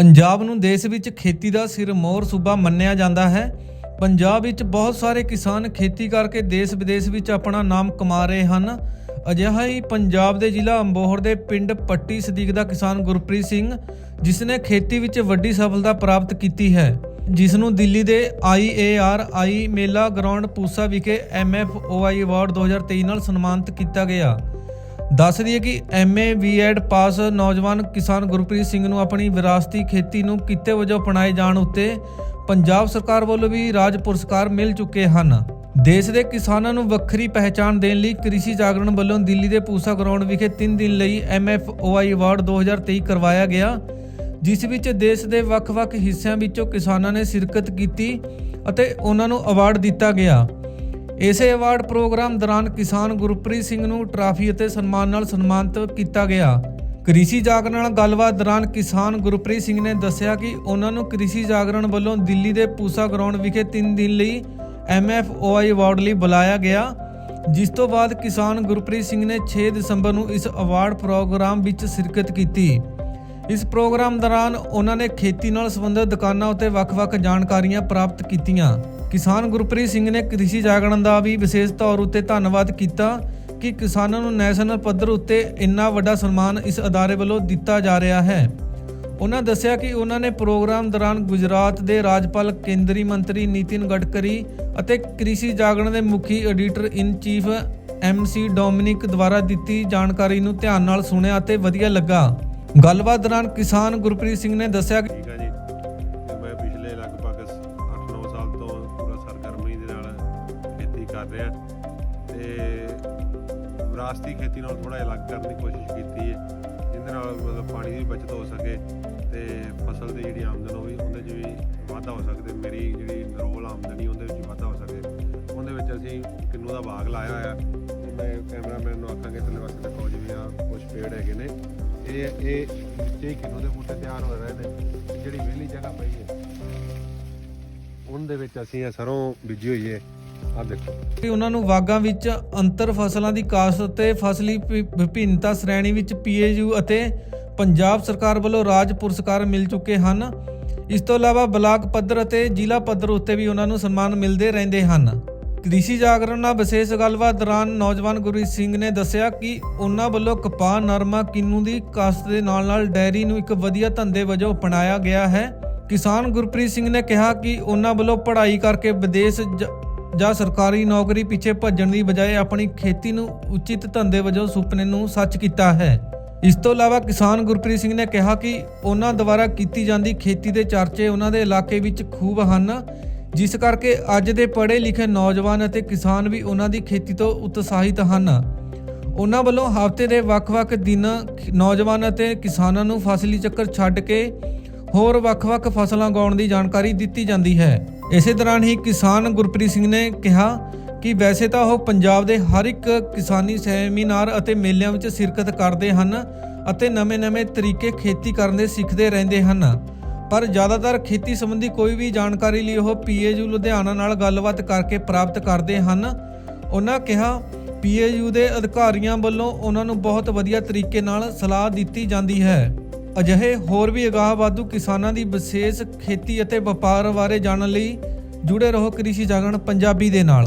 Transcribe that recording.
ਪੰਜਾਬ ਨੂੰ ਦੇਸ਼ ਵਿੱਚ ਖੇਤੀ ਦਾ ਸਿਰਮੌਰ ਸੂਬਾ ਮੰਨਿਆ ਜਾਂਦਾ ਹੈ। ਪੰਜਾਬ ਵਿੱਚ ਬਹੁਤ ਸਾਰੇ ਕਿਸਾਨ ਖੇਤੀ ਕਰਕੇ ਦੇਸ਼ ਵਿਦੇਸ਼ ਵਿੱਚ ਆਪਣਾ ਨਾਮ ਕਮਾ ਰਹੇ ਹਨ। ਅਜਿਹਾ ਹੀ ਪੰਜਾਬ ਦੇ ਜ਼ਿਲ੍ਹਾ ਅੰਬੋਹਰ ਦੇ ਪਿੰਡ ਪੱਟੀ ਸਦੀਕ ਦਾ ਕਿਸਾਨ ਗੁਰਪ੍ਰੀਤ ਸਿੰਘ ਜਿਸ ਨੇ ਖੇਤੀ ਵਿੱਚ ਵੱਡੀ ਸਫਲਤਾ ਪ੍ਰਾਪਤ ਕੀਤੀ ਹੈ ਜਿਸ ਨੂੰ ਦਿੱਲੀ ਦੇ IAR ਆਈ ਮੇਲਾ ਗਰਾਊਂਡ ਪੂਸਾ ਵਿਖੇ MFOI ਅਵਾਰਡ 2023 ਨਾਲ ਸਨਮਾਨਿਤ ਕੀਤਾ ਗਿਆ। ਦੱਸ ਦਈਏ ਕਿ ਐਮਏ, ਬੀਐਡ ਪਾਸ ਨੌਜਵਾਨ ਕਿਸਾਨ ਗੁਰਪ੍ਰੀਤ ਸਿੰਘ ਨੂੰ ਆਪਣੀ ਵਿਰਾਸਤੀ ਖੇਤੀ ਨੂੰ ਕਿੱਤੇ ਵਜੋਂ ਅਪਣਾਏ ਜਾਣ ਉੱਤੇ ਪੰਜਾਬ ਸਰਕਾਰ ਵੱਲੋਂ ਵੀ ਰਾਜ ਪੁਰਸਕਾਰ ਮਿਲ ਚੁੱਕੇ ਹਨ। ਦੇਸ਼ ਦੇ ਕਿਸਾਨਾਂ ਨੂੰ ਵੱਖਰੀ ਪਹਿਚਾਣ ਦੇਣ ਲਈ ਕ੍ਰਿਸ਼ੀ ਜਾਗਰਣ ਵੱਲੋਂ ਦਿੱਲੀ ਦੇ ਪੂਸਾ ਗਰਾਊਂਡ ਵਿਖੇ 3 ਦਿਨ ਲਈ ਐਮਐਫਓਆਈ ਅਵਾਰਡ 2023 ਕਰਵਾਇਆ ਗਿਆ, ਜਿਸ ਵਿੱਚ ਦੇਸ਼ ਦੇ ਵੱਖ-ਵੱਖ ਹਿੱਸਿਆਂ ਵਿੱਚੋਂ ਕਿਸਾਨਾਂ ਨੇ ਸ਼ਿਰਕਤ ਕੀਤੀ ਅਤੇ ਉਹਨਾਂ ਨੂੰ ਅਵਾਰਡ ਦਿੱਤਾ ਗਿਆ। ਇਸੇ ਅਵਾਰਡ ਪ੍ਰੋਗਰਾਮ ਦੌਰਾਨ ਕਿਸਾਨ ਗੁਰਪ੍ਰੀਤ ਸਿੰਘ ਨੂੰ ਟਰਾਫੀ ਅਤੇ ਸਨਮਾਨ ਨਾਲ ਸਨਮਾਨਿਤ ਕੀਤਾ ਗਿਆ। ਕ੍ਰਿਸ਼ੀ ਜਾਗਰਣ ਨਾਲ ਗੱਲਬਾਤ ਦੌਰਾਨ ਕਿਸਾਨ ਗੁਰਪ੍ਰੀਤ ਸਿੰਘ ਨੇ ਦੱਸਿਆ ਕਿ ਉਹਨਾਂ ਨੂੰ ਕ੍ਰਿਸ਼ੀ ਜਾਗਰਣ ਵੱਲੋਂ ਦਿੱਲੀ ਦੇ ਪੂਸਾ ਗਰਾਊਂਡ ਵਿਖੇ 3 ਦਿਨ ਲਈ ਐਮਐਫਓਆਈ ਅਵਾਰਡ ਲਈ ਬੁਲਾਇਆ ਗਿਆ, ਜਿਸ ਤੋਂ ਬਾਅਦ ਕਿਸਾਨ ਗੁਰਪ੍ਰੀਤ ਸਿੰਘ ਨੇ 6 ਦਸੰਬਰ ਨੂੰ ਇਸ ਅਵਾਰਡ ਪ੍ਰੋਗਰਾਮ ਵਿੱਚ ਸ਼ਿਰਕਤ ਕੀਤੀ। ਇਸ ਪ੍ਰੋਗਰਾਮ ਦੌਰਾਨ ਉਹਨਾਂ ਨੇ ਖੇਤੀ ਨਾਲ ਸੰਬੰਧਿਤ ਦੁਕਾਨਾਂ ਉੱਤੇ ਵੱਖ-ਵੱਖ ਜਾਣਕਾਰੀਆਂ ਪ੍ਰਾਪਤ ਕੀਤੀਆਂ। ਕਿਸਾਨ ਗੁਰਪ੍ਰੀਤ ਸਿੰਘ ਨੇ ਕ੍ਰਿਸ਼ੀ ਜਾਗਰਣ ਦਾ ਵੀ ਵਿਸ਼ੇਸ਼ ਤੌਰ ਉੱਤੇ ਧੰਨਵਾਦ ਕੀਤਾ ਕਿ ਕਿਸਾਨਾਂ ਨੂੰ ਨੈਸ਼ਨਲ ਪੱਧਰ ਉੱਤੇ ਇੰਨਾ ਵੱਡਾ ਸਨਮਾਨ ਇਸ ਅਦਾਰੇ ਵੱਲੋਂ ਦਿੱਤਾ ਜਾ ਰਿਹਾ ਹੈ। ਉਹਨਾਂ ਦੱਸਿਆ ਕਿ ਉਹਨਾਂ ਨੇ ਪ੍ਰੋਗਰਾਮ ਦੌਰਾਨ ਗੁਜਰਾਤ ਦੇ ਰਾਜਪਾਲ ਕੇਂਦਰੀ ਮੰਤਰੀ ਨਿਤਿਨ ਗਡਕਰੀ ਅਤੇ ਕ੍ਰਿਸ਼ੀ ਜਾਗਰਣ ਦੇ ਮੁਖੀ editor in chief MC Dominic ਦੁਆਰਾ ਦਿੱਤੀ ਜਾਣਕਾਰੀ ਨੂੰ ਧਿਆਨ ਨਾਲ ਸੁਣਿਆ ਅਤੇ ਵਧੀਆ ਲੱਗਾ। ਗੱਲਬਾਤ ਦੌਰਾਨ ਕਿਸਾਨ ਗੁਰਪ੍ਰੀਤ ਸਿੰਘ ਨੇ ਦੱਸਿਆ ਕਿ ਠੀਕ 8-9 ਸਾਲ ਤੋਂ ਪੂਰਾ ਸਰਗਰਮੀ ਦੇ ਨਾਲ ਖੇਤੀ ਕਰ ਰਿਹਾ ਤੇ ਵਿਰਾਸਤੀ ਖੇਤੀ ਨਾਲ ਥੋੜਾ ਅਲੱਗ ਕਰਨ ਦੀ ਕੋਸ਼ਿਸ਼ ਕੀਤੀ ਹੈ। ਜਿਹਦੇ ਨਾਲ ਮਤਲਬ ਪਾਣੀ ਦੀ ਬਚਤ ਹੋ ਸਕੇ ਤੇ ਫਸਲ ਦੀ ਜਿਹੜੀ ਆਮਦਨ ਹੋਵੇ ਉਹਦੇ 'ਚ ਵੀ ਵਾਧਾ ਹੋ ਸਕੇ ਮੇਰੀ ਜਿਹੜੀ ਨਰੋਲ ਆਮਦਨੀ ਉਹਦੇ ਵਿੱਚ ਵਾਧਾ ਹੋ ਸਕੇ। ਉਹਦੇ ਵਿੱਚ ਅਸੀਂ ਕਿੰਨੂ ਦਾ ਬਾਗ ਲਾਇਆ ਹੋਇਆ। ਮੈਂ ਕੈਮਰਾਮੈਨ ਨੂੰ ਆਖਾਂਗੇ ਥੱਲੇ ਪਾਸੇ ਦੇਖੋ ਜਿਵੇਂ ਆ, ਕੁਝ ਪੇੜ ਹੈਗੇ ਨੇ। ਇਹ ਇਹ ਵਿੱਚੇ ਹੀ ਕਿੰਨੂ ਦੇ ਬੂਟੇ ਤਿਆਰ ਹੋ ਰਹੇ ਨੇ? ਜਿਹੜੀ ਵਿਹਲੀ ਜਗ੍ਹਾ ਪਈ ਹੈ। ਉਹਦੇ ਵਿੱਚ ਅਸੀਂ ਇਹ ਸਰੋਂ ਬੀਜੀ ਹੋਈ ਹੈ ਆ ਦੇਖੋ। ਕਿ ਉਹਨਾਂ ਨੂੰ ਬਾਗਾਂ ਵਿੱਚ ਅੰਤਰ ਫਸਲਾਂ ਦੀ ਕਾਸ਼ਤ ਅਤੇ ਫਸਲੀ ਵਿਭਿੰਨਤਾ ਸ਼੍ਰੇਣੀ ਵਿੱਚ ਪੀਏਯੂ ਅਤੇ ਪੰਜਾਬ ਸਰਕਾਰ ਵੱਲੋਂ ਰਾਜ ਪੁਰਸਕਾਰ ਮਿਲ ਚੁੱਕੇ ਹਨ। ਇਸ ਤੋਂ ਇਲਾਵਾ ਬਲਾਕ ਪੱਧਰ ਅਤੇ ਜ਼ਿਲ੍ਹਾ ਪੱਧਰ ਉੱਤੇ ਵੀ ਉਹਨਾਂ ਨੂੰ ਸਨਮਾਨ ਮਿਲਦੇ ਰਹਿੰਦੇ ਹਨ। ਕ੍ਰਿਸ਼ੀ ਜਾਗਰਣ ਨਾਲ ਵਿਸ਼ੇਸ਼ ਗੱਲਬਾਤ ਦੌਰਾਨ ਨੌਜਵਾਨ ਗੁਰਪ੍ਰੀਤ ਸਿੰਘ ਨੇ ਦੱਸਿਆ ਕਿ ਉਹਨਾਂ ਵੱਲੋਂ ਕਪਾਹ, ਨਰਮਾ, ਕਿੰਨੂ ਦੀ ਕਾਸ਼ਤ ਦੇ ਨਾਲ-ਨਾਲ ਡੈਰੀ ਨੂੰ ਇੱਕ ਵਧੀਆ ਧੰਦੇ ਵਜੋਂ ਅਪਣਾਇਆ ਗਿਆ ਹੈ। ਕਿਸਾਨ ਗੁਰਪ੍ਰੀਤ ਸਿੰਘ ਨੇ ਕਿਹਾ ਕਿ ਉਹਨਾਂ ਵੱਲੋਂ ਪੜ੍ਹਾਈ ਕਰਕੇ ਵਿਦੇਸ਼ ਜ- ਜਾਂ ਸਰਕਾਰੀ ਨੌਕਰੀ ਪਿੱਛੇ ਭੱਜਣ ਦੀ ਬਜਾਏ ਆਪਣੀ ਖੇਤੀ ਨੂੰ ਉਚਿਤ ਧੰਦੇ ਵਜੋਂ ਸੁਪਨੇ ਨੂੰ ਸੱਚ ਕੀਤਾ ਹੈ। ਇਸ ਤੋਂ ਇਲਾਵਾ ਕਿਸਾਨ ਗੁਰਪ੍ਰੀਤ ਸਿੰਘ ਨੇ ਕਿਹਾ ਕਿ ਉਹਨਾਂ ਦੁਆਰਾ ਕੀਤੀ ਜਾਂਦੀ ਖੇਤੀ ਦੇ ਚਰਚੇ ਉਹਨਾਂ ਦੇ ਇਲਾਕੇ ਵਿੱਚ ਖੂਬ ਹਨ, ਜਿਸ ਕਰਕੇ ਅੱਜ ਦੇ ਪੜ੍ਹੇ ਲਿਖੇ ਨੌਜਵਾਨ ਅਤੇ ਕਿਸਾਨ ਵੀ ਉਹਨਾਂ ਦੀ ਖੇਤੀ ਤੋਂ ਉਤਸ਼ਾਹਿਤ ਹਨ। ਉਹਨਾਂ ਵੱਲੋਂ ਹਫ਼ਤੇ ਦੇ ਵੱਖ-ਵੱਖ ਦਿਨ ਨੌਜਵਾਨ ਅਤੇ ਕਿਸਾਨਾਂ ਨੂੰ ਫਸਲੀ ਚੱਕਰ ਛੱਡ ਕੇ ਹੋਰ ਵੱਖ-ਵੱਖ ਫਸਲਾਂ ਉਗਾਉਣ ਦੀ ਜਾਣਕਾਰੀ ਦਿੱਤੀ ਜਾਂਦੀ ਹੈ। ਇਸੇ ਦੌਰਾਨ ਹੀ ਕਿਸਾਨ ਗੁਰਪ੍ਰੀਤ ਸਿੰਘ ਨੇ ਕਿਹਾ ਕਿ ਵੈਸੇ ਤਾਂ ਉਹ ਪੰਜਾਬ ਦੇ ਹਰ ਇੱਕ ਕਿਸਾਨੀ ਸੈਮੀਨਾਰ ਅਤੇ ਮੇਲਿਆਂ ਵਿੱਚ ਸ਼ਿਰਕਤ ਕਰਦੇ ਹਨ ਅਤੇ ਨਵੇਂ-ਨਵੇਂ ਤਰੀਕੇ ਖੇਤੀ ਕਰਨ ਦੇ ਸਿੱਖਦੇ ਰਹਿੰਦੇ ਹਨ। ਪਰ ਜ਼ਿਆਦਾਤਰ ਖੇਤੀ ਸੰਬੰਧੀ ਕੋਈ ਵੀ ਜਾਣਕਾਰੀ ਲਈ ਉਹ ਪੀਏਯੂ ਲੁਧਿਆਣਾ ਨਾਲ ਗੱਲਬਾਤ ਕਰਕੇ ਪ੍ਰਾਪਤ ਕਰਦੇ ਹਨ। ਉਹਨਾਂ ਕਿਹਾ, ਪੀਏਯੂ ਦੇ ਅਧਿਕਾਰੀਆਂ ਵੱਲੋਂ ਉਹਨਾਂ ਨੂੰ ਬਹੁਤ ਵਧੀਆ ਤਰੀਕੇ ਨਾਲ ਸਲਾਹ ਦਿੱਤੀ ਜਾਂਦੀ ਹੈ। ਅਜਿਹੇ ਹੋਰ ਵੀ ਅਗਾਹ ਵਾਧੂ ਕਿਸਾਨਾਂ ਦੀ ਵਿਸ਼ੇਸ਼ ਖੇਤੀ ਅਤੇ ਵਪਾਰ ਬਾਰੇ ਜਾਣਨ ਲਈ ਜੁੜੇ ਰਹੋ ਕ੍ਰਿਸ਼ੀ ਜਾਗਰਣ ਪੰਜਾਬੀ ਦੇ ਨਾਲ।